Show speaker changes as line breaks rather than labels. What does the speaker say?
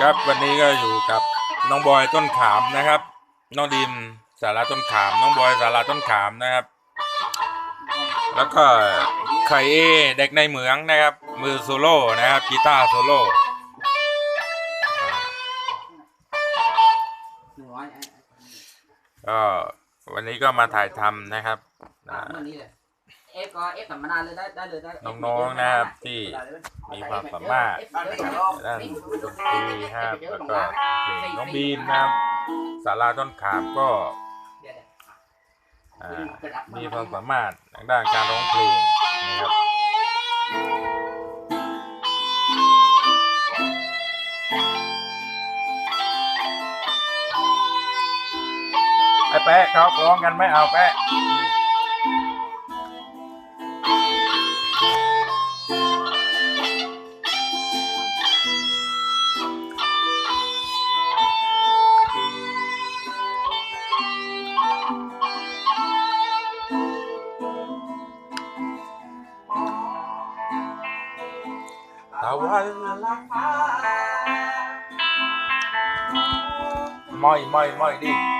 ครับวันนี้ก็อยู่กับน้องบอยต้นขามนะครับ น้องดิมสาราต้นขาม น้องบอยสาราต้นขามนะครับ แล้วก็ไคเอเด็กในเหมืองนะครับ มือโซโล่นะครับกีตาร์โซโล่ก็วันนี้ก็มาถ่ายทำนะครับ
เมื่อนี้เลยเอฟก็เอฟธรรมดาเลยได้ได้เลยได้
น้องๆนะครับที่มีความสามารถด้านดนตรีครับแล้วก็เพลงน้องบีมนะครับสาราต้นขามก็อ่ามีความสามารถทางด้านการร้องเพลงนะครับไอ้แปะเขาร้องกันไม่เอาแปะ ตะวันไม่ไม่ไม่ดิ